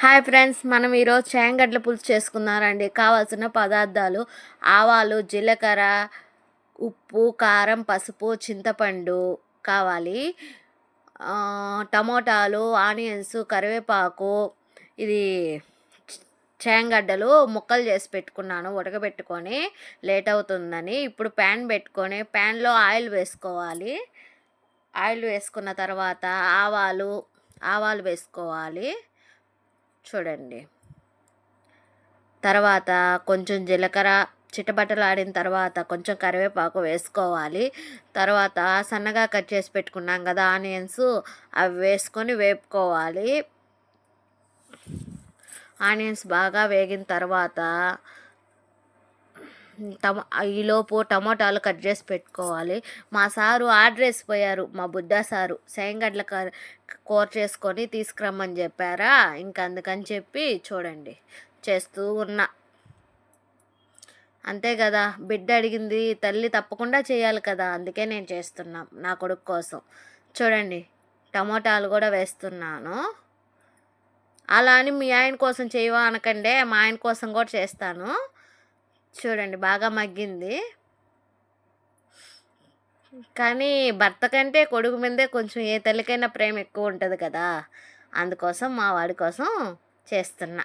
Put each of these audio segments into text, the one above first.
Hi friends మనం ఈరోజు చేంగడ్ల పులుసు చేసుకున్నారండి. కావాల్సిన పదార్థాలు ఆవాలు జీలకర్ర ఉప్పు కారం పసుపు చింతపండు కావాలి. టమోటాలు ఆనియన్స్ కరివేపాకు ఇది చేంగడ్డలు ముక్కలు చేసి పెట్టుకున్నాను. ఉడకబెట్టుకొని లేట్ అవుతుందని ఇప్పుడు ప్యాన్ పెట్టుకొని ప్యాన్లో ఆయిల్ వేసుకోవాలి. ఆయిల్ వేసుకున్న తర్వాత ఆవాలు ఆవాలు వేసుకోవాలి. చూడండి. తర్వాత కొంచెం జీలకర్ర చిటబట్టలాడిన తర్వాత కొంచెం కరివేపాకు వేసుకోవాలి. తర్వాత సన్నగా కట్ చేసి పెట్టుకున్నాం కదా ఆనియన్స్ అవి వేసుకొని వేపుకోవాలి. ఆనియన్స్ బాగా వేగిన తర్వాత టమా ఈలోపు టమోటాలు కట్ చేసి పెట్టుకోవాలి. మా సారు ఆర్డర్ వేసిపోయారు మా బుద్ధా సారు. సాయంగడ్ల కూర చేసుకొని తీసుకురమ్మని చెప్పారా? ఇంక అందుకని చెప్పి చూడండి చేస్తూ ఉన్నా. అంతే కదా బిడ్డ అడిగింది తల్లి తప్పకుండా చేయాలి కదా అందుకే నేను చేస్తున్నా నా కొడుకు కోసం. చూడండి టమోటాలు కూడా వేస్తున్నాను. అలా అని మీ ఆయన కోసం చేయవా అనకండే మా ఆయన కోసం కూడా చేస్తాను. చూడండి బాగా మగ్గింది. కానీ భర్త కంటే కొడుకు మీదే కొంచెం ఏ తల్లికైనా ప్రేమ ఎక్కువ ఉంటుంది కదా. అందుకోసం మా వాడి కోసం చేస్తున్నా.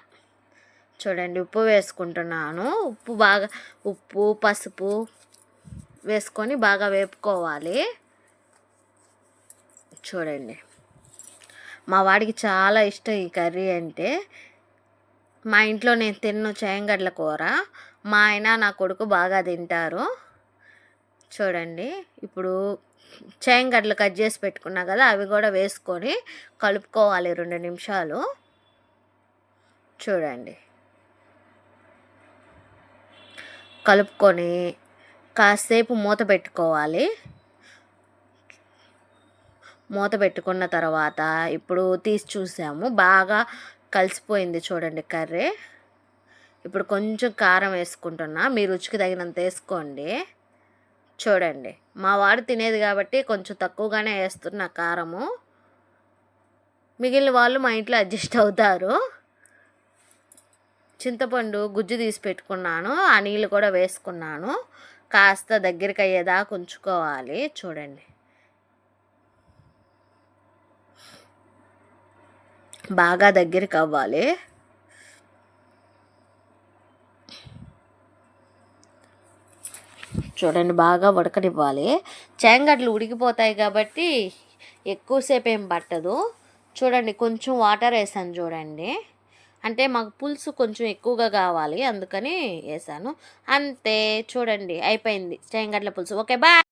చూడండి ఉప్పు వేసుకుంటున్నాను. ఉప్పు బాగా ఉప్పు పసుపు వేసుకొని బాగా వేపుకోవాలి. చూడండి. మా వాడికి చాలా ఇష్టం ఈ కర్రీ అంటే. మా ఇంట్లో నేను తిన్ను చేయంగడ్ల కూర. మా ఆయన నా కొడుకు బాగా తింటారు. చూడండి ఇప్పుడు చేయంగడ్లు కట్ చేసి పెట్టుకున్నా కదా అవి కూడా వేసుకొని కలుపుకోవాలి రెండు నిమిషాలు. చూడండి. కలుపుకొని కాసేపు మూత పెట్టుకోవాలి. మూత పెట్టుకున్న తర్వాత ఇప్పుడు తీసి చూసాము బాగా కలిసిపోయింది చూడండి కర్రీ. ఇప్పుడు కొంచెం కారం వేసుకుంటున్నా. మీ రుచికి తగినంత వేసుకోండి. చూడండి. మా వాడు తినేది కాబట్టి కొంచెం తక్కువగానే వేస్తున్నా కారము. మిగిలిన వాళ్ళు మా ఇంట్లో అడ్జస్ట్ అవుతారు. చింతపండు గుజ్జు తీసి పెట్టుకున్నాను. ఆ నీళ్ళు కూడా వేసుకున్నాను. కాస్త దగ్గరికి అయ్యేదాకా ఉంచుకోవాలి. చూడండి. బాగా దగ్గరికి అవ్వాలి. చూడండి బాగా ఉడకనివ్వాలి చేంగడ్లు ఉడికిపోతాయి కాబట్టి ఎక్కువసేపు ఏం పట్టదు. చూడండి కొంచెం వాటర్ వేసాను చూడండి. అంటే మాకు పులుసు కొంచెం ఎక్కువగా కావాలి అందుకని వేసాను. అంతే చూడండి అయిపోయింది చేంగడ్ల పులుసు. Okay bye!